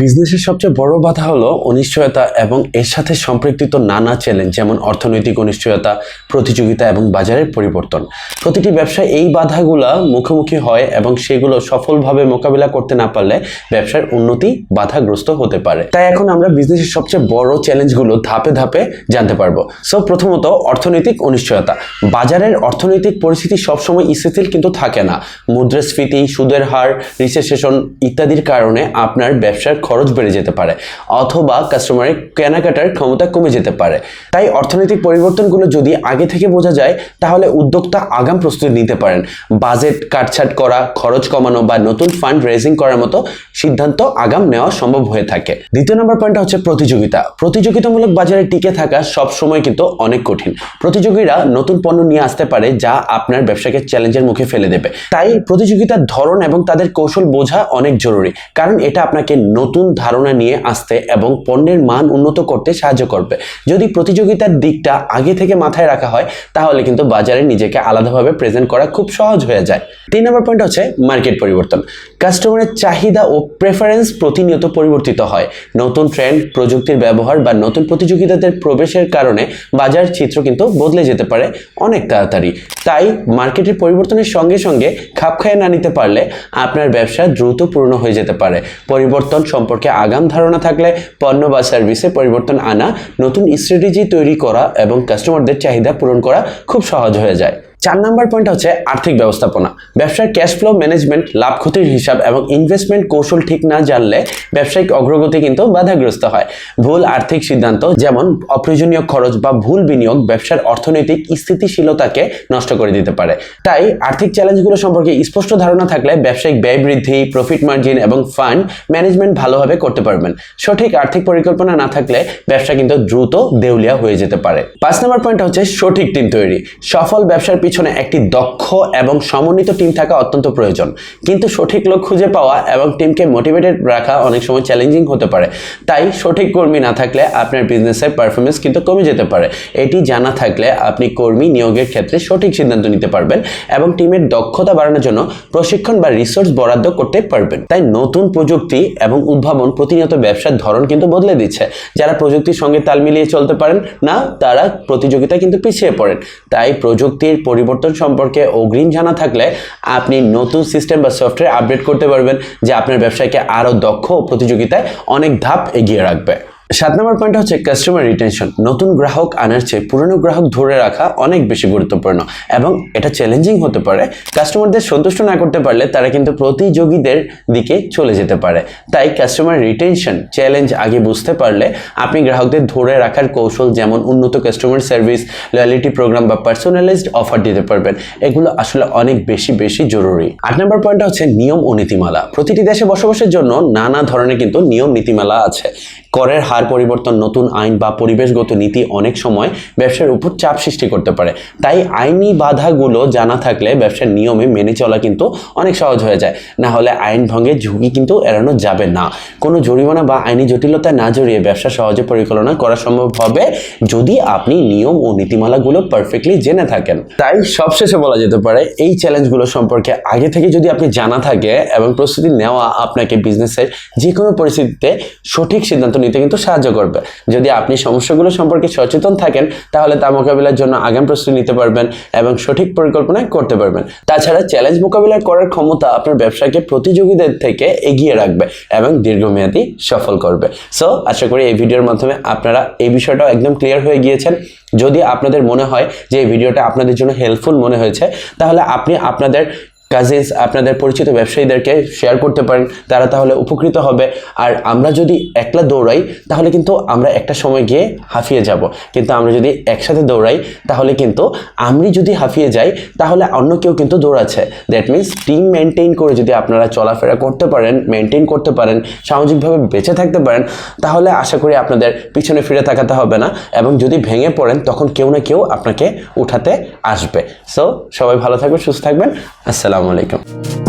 বিজনেসের সবচেয়ে বড় বাধা হলো অনিশ্চয়তা এবং এর সাথে সম্পর্কিত নানা চ্যালেঞ্জ যেমন অর্থনৈতিক অনিশ্চয়তা, প্রতিযোগিতা এবং বাজারের পরিবর্তন। প্রতিটি ব্যবসায় এই বাধাগুলা মুখোমুখি হয় এবং সেগুলো সফলভাবে মোকাবিলা করতে না পারলে ব্যবসার উন্নতি বাধাগ্রস্ত হতে পারে। তাই এখন আমরা বিজনেসের সবচেয়ে বড় চ্যালেঞ্জগুলো ধাপে ধাপে জানতে পারব। সো প্রথমত অর্থনৈতিক অনিশ্চয়তা। বাজারের অর্থনৈতিক পরিস্থিতি সবসময় স্থিতিশীল কিন্তু থাকে না। মুদ্রাস্ফীতি, সুদের হার রিসেসেশন ইত্যাদির কারণে আপনার ব্যবসার খরচ বেড়ে যেতে পারে, অথবা কাস্টমারের কেনাকাটার ক্ষমতা কমে যেতে পারে। তাই অর্থনৈতিক পরিবর্তনগুলো যদি আগে থেকে বোঝা যায়, তাহলে উদ্যোক্তা আগাম প্রস্তুতি নিতে পারেন। বাজেট কাটছাট করা, খরচ কমানো বা নতুন ফান্ড রেজিং করার মতো সিদ্ধান্ত আগাম নেওয়া সম্ভব হয়ে থাকে। দ্বিতীয় নম্বর পয়েন্টটা হচ্ছে প্রতিযোগিতা। প্রতিযোগিতামূলক বাজারে টিকে থাকা সব সময় কিন্তু অনেক কঠিন। প্রতিযোগীরা নতুন পণ্য নিয়ে আসতে পারে, যা আপনার ব্যবসাকে চ্যালেঞ্জের মুখে ফেলে দেবে। তাই প্রতিযোগিতার ধরন এবং তাদের কৌশল বোঝা অনেক জরুরি, কারণ এটা আপনাকে নতুন ধারণা নিয়ে আসতে এবং পণ্যের মান উন্নত করতে সাহায্য করবে। যদি প্রতিযোগিতার দিকটা আগে থেকে মাথায় রাখা হয়, তাহলে কিন্তু বাজারে নিজেকে আলাদাভাবে প্রেজেন্ট করা খুব সহজ হয়ে যায়। তিন নম্বর পয়েন্ট হচ্ছে মার্কেট পরিবর্তন। কাস্টমারের চাহিদা ও প্রেফারেন্স প্রতিনিয়ত পরিবর্তিত হয়। নতুন ট্রেন্ড প্রযুক্তির ব্যবহার বা নতুন প্রতিযোগিতাদের প্রবেশের কারণে বাজার চিত্র কিন্তু বদলে যেতে পারে অনেক তাড়াতাড়ি। তাই মার্কেটের পরিবর্তনের সঙ্গে সঙ্গে খাপ খাইয়ে না নিতে পারলে আপনার ব্যবসা দ্রুত পূর্ণ হয়ে যেতে পারে। পরিবর্তন সম্পর্কে আগাম ধারণা থাকলে পণ্য বা সার্ভিসে পরিবর্তন আনা, নতুন স্ট্র্যাটেজি তৈরি করা এবং কাস্টমারদের চাহিদা পূরণ করা খুব সহজ হয়ে যায়। চার নাম্বার পয়েন্ট হচ্ছে আর্থিক ব্যবস্থাপনা। ব্যবসার ক্যাশ ফ্লো ম্যানেজমেন্ট লাভ ক্ষতির হিসাব এবং ইনভেস্টমেন্ট কৌশল ঠিক না জানলে ব্যবসায়িক অগ্রগতি কিন্তু বাধাগ্রস্ত হয়। ভুল আর্থিক সিদ্ধান্ত যেমন অপ্রয়োজনীয় খরচ বা ভুল বিনিয়োগ ব্যবসার অর্থনৈতিক স্থিতিশীলতাকে নষ্ট করে দিতে পারে। তাই আর্থিক চ্যালেঞ্জগুলো সম্পর্কে স্পষ্ট ধারণা থাকলে ব্যবসায়িক ব্যয় বৃদ্ধি প্রফিট মার্জিন এবং ফান্ড ম্যানেজমেন্ট ভালোভাবে করতে পারবেন। সঠিক আর্থিক পরিকল্পনা না থাকলে ব্যবসা কিন্তু দ্রুত দেউলিয়া হয়ে যেতে পারে। পাঁচ নম্বর পয়েন্ট হচ্ছে সঠিক টিম তৈরি। সফল ব্যবসার পিছনে একটি দক্ষ এবং সমন্বিত টিম থাকা অত্যন্ত প্রয়োজন। কিন্তু সঠিক লোক খুঁজে পাওয়া এবং টিমকে মোটিভেটেড রাখা অনেক সময় চ্যালেঞ্জিং হতে পারে। তাই সঠিক কর্মী না থাকলে আপনার বিজনেসের পারফরমেন্স কিন্তু কমে যেতে পারে। এটি জানা থাকলে আপনি কর্মী নিয়োগের ক্ষেত্রে সঠিক সিদ্ধান্ত নিতে পারবেন এবং টিমের দক্ষতা বাড়ানোর জন্য প্রশিক্ষণ বা রিসোর্স বরাদ্দ করতে পারবেন। তাই নতুন প্রযুক্তি এবং উদ্ভাবন প্রতিনিয়ত ব্যবসার ধরন কিন্তু বদলে দিচ্ছে। যারা প্রযুক্তির সঙ্গে তাল মিলিয়ে চলতে পারেন না, তারা প্রতিযোগিতায় কিন্তু পিছিয়ে পড়েন। তাই প্রযুক্তির পরিবর্তন সম্পর্কে অগ্রিম জানা থাকলে আপনি নতুন সিস্টেম বা সফটওয়্যার আপডেট করতে পারবেন, যে আপনার ব্যবসায়কে আরও দক্ষ ও প্রতিযোগিতায় অনেক ধাপ এগিয়ে রাখবে। সাত নম্বর পয়েন্ট হচ্ছে কাস্টমার রিটেনশন নতুন গ্রাহক আনার চেয়ে পুরনো গ্রাহক ধরে রাখা অনেক বেশি গুরুত্বপূর্ণ এবং এটা চ্যালেঞ্জিং হতে পারে। কাস্টমারদের সন্তুষ্ট না করতে পারলে তারা কিন্তু প্রতিযোগীদের দিকে চলে যেতে পারে। তাই কাস্টমার রিটেনশন চ্যালেঞ্জ আগে বুঝতে পারলে আপনি গ্রাহকদের ধরে রাখার কৌশল যেমন উন্নত কাস্টমার সার্ভিস লয়ালিটি প্রোগ্রাম বা পার্সোনালাইজড অফার দিতে পারবেন। এগুলো আসলে অনেক বেশি বেশি জরুরি। আট নম্বর পয়েন্টটা হচ্ছে নিয়ম ও নীতিমালা। প্রতিটি দেশে বসবাসের জন্য নানা ধরনের কিন্তু নিয়ম নীতিমালা আছে। করের হার পরিবর্তন, নতুন আইন বা পরিবেশগত নীতি অনেক সময় ব্যবসার উপর চাপ সৃষ্টি করতে পারে। তাই আইনি বাধাগুলো জানা থাকলে ব্যবসার নিয়মে মেনে চলা কিন্তু অনেক সহজ হয়ে যায়। না হলে আইন ভঙ্গের ঝুঁকি কিন্তু এড়ানো যাবে না। কোনো জরিমানা বা আইনি জটিলতায় না জড়িয়ে ব্যবসা সহজে পরিচালনা করা সম্ভব হবে যদি আপনি নিয়ম ও নীতিমালাগুলো পারফেক্টলি জেনে থাকেন। তাই সবশেষে বলা যেতে পারে, এই চ্যালেঞ্জগুলো সম্পর্কে আগে থেকে যদি আপনি জানা থাকে এবং প্রস্তুতি নেওয়া আপনাকে বিজনেসের যে কোনো পরিস্থিতিতে সঠিক সিদ্ধান্ত নিতে কিন্তু সাহায্য করবে। যদি আপনি সমস্যাগুলো সম্পর্কে সচেতন থাকেন, তাহলে তা মোকাবিলার জন্য আগাম প্রস্তুতি নিতে পারবেন এবং সঠিক পরিকল্পনা করতে পারবেন। তাছাড়া চ্যালেঞ্জ মোকাবিলা করার ক্ষমতা আপনার ব্যবসাকে প্রতিযোগীদের থেকে এগিয়ে রাখবে এবং দীর্ঘমেয়াদী সফল করবে। সো আশা করি এই ভিডিওর মাধ্যমে আপনারা এই বিষয়টাও একদম ক্লিয়ার হয়ে গিয়েছেন। যদি আপনাদের মনে হয় যে এই ভিডিওটা আপনাদের জন্য হেল্পফুল মনে হয়েছে, তাহলে আপনি আপনাদের কাজিনস আপনাদের পরিচিত ব্যবসায়ীদেরকে শেয়ার করতে পারেন, তারা তাহলে উপকৃত হবে। আর আমরা যদি একলা দৌড়াই, তাহলে কিন্তু আমরা একটা সময় গিয়ে হাঁফিয়ে যাব। কিন্তু আমরা যদি একসাথে দৌড়াই, তাহলে কিন্তু আমি যদি হাঁফিয়ে যাই, তাহলে অন্য কেউ কিন্তু দৌড়াচ্ছে। দ্যাট মিন্স টিম মেনটেন করে যদি আপনারা চলাফেরা করতে পারেন মেনটেন করতে পারেন, সামাজিকভাবে বেঁচে থাকতে পারেন, তাহলে আশা করি আপনাদের পিছনে ফিরে তাকাতে হবে না। এবং যদি ভেঙে পড়েন, তখন কেউ না কেউ আপনাকে উঠাতে আসবে। সো সবাই ভালো থাকবেন, সুস্থ থাকবেন। আসসালামু আলাইকুম।